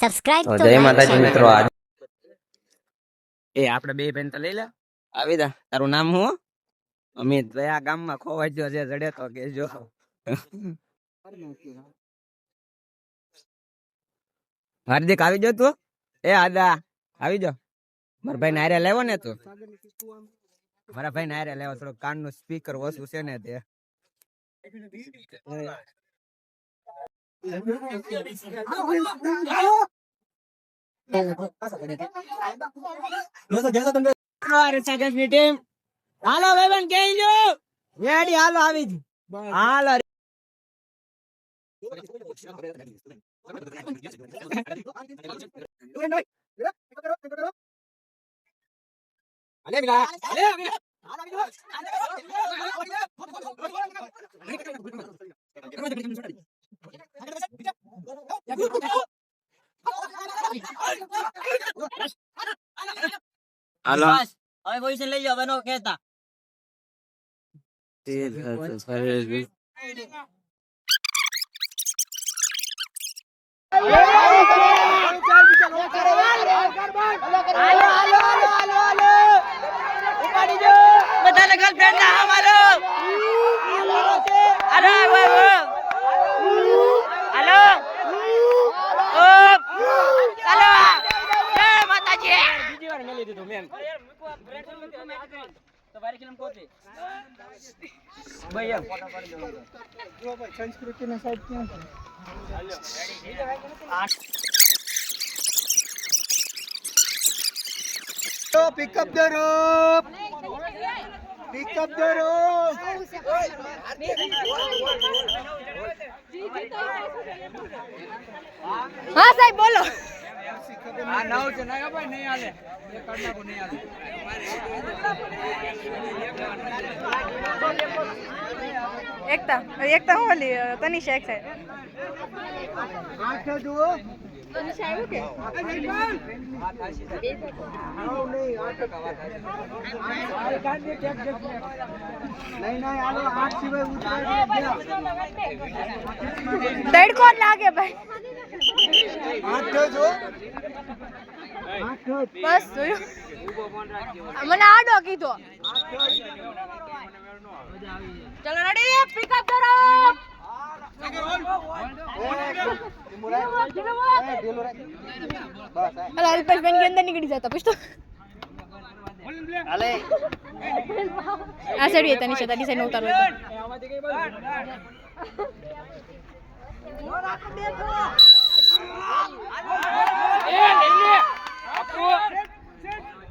Subscribe તો જય માતાજી મિત્રો આજ એ આપણે બે બેન તો લઈ લે. આવી દા તારું નામ હું? અમિત ભાઈ આ ગામમાં ખોવાઈ ગયો છે જડે તો કેજો. હાર્દિક આવી જો તું એ આદા આવી જો. મારા ભાઈ નાયરે લેવો ને તું. મારા ભાઈ નાયરે લેવો થોડો કાનનું સ્પીકર ઓછું છે ને તે. હાલો ભાઈ કઈ જો રેડી હાલો આવી જ હાલો હાલો હવે પોઝિશન લઈ જાવ બનો કહેતા. બધાને ગર્લફ્રેન્ડ ના અમારો. હાલો હાલો ઓ હાલો જય માતાજી બીજી વાર મેલી દીધું મેમ ભાઈ એમ pick up the rope pick up the rope હા સાહેબ બોલો. આ નવ છે. ના ભાઈ નહીં હાલે. એ કર નાખું નહીં હાલે. એકતા એકતા હું ઓલી તનિષા એક સાઈડ જુઓ. તનિષા આવ્યું કે? તડકો લાગે ભાઈ. જો બસ જોયું. મને આડો કીધો. ચલો રેડી પિકઅપ કરો. અરે અલ્પેશબેન કે અંદર નીકળી જતા પૂછતો. આ સાઈડ તનિષા તારી સાઈડ ઉતારો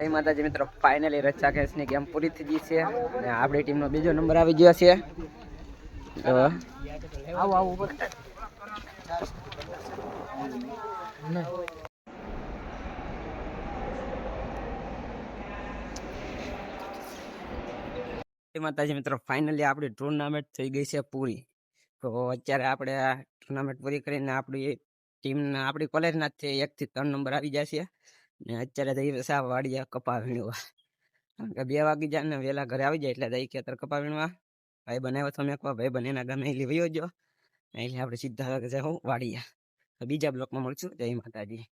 જય માતાજી મિત્રો ફાઇનલી રચ્ચા કેસની ગેમ પૂરી થઈ ગઈ છે. અને આપણી ટીમનો બીજો નંબર આવી ગયો છે. તો આવો આવો માતાજી મિત્રો ફાઇનલી આપણી ટુર્નામેન્ટ થઈ ગઈ છે પૂરી. તો અત્યારે આપણે આ ટુર્નામેન્ટ પૂરી કરીને આપણી ટીમના આપણી કોલેજના જ એક થી ત્રણ નંબર આવી જશે. ને અત્યારે તો સા વાડિયા કપા વીણવા. કારણ કે બે વાગી જાય ને વહેલા ઘરે આવી જાય એટલે દઈ ખેતર કપા વીણવા. ભાઈ બનાવ્યો તમે મેં ભાઈ બને એના ગમે એટલે વયો જો એટલે આપણે સીધા જાઉં વાડિયા બીજા બ્લોકમાં મળશું. જય માતાજી.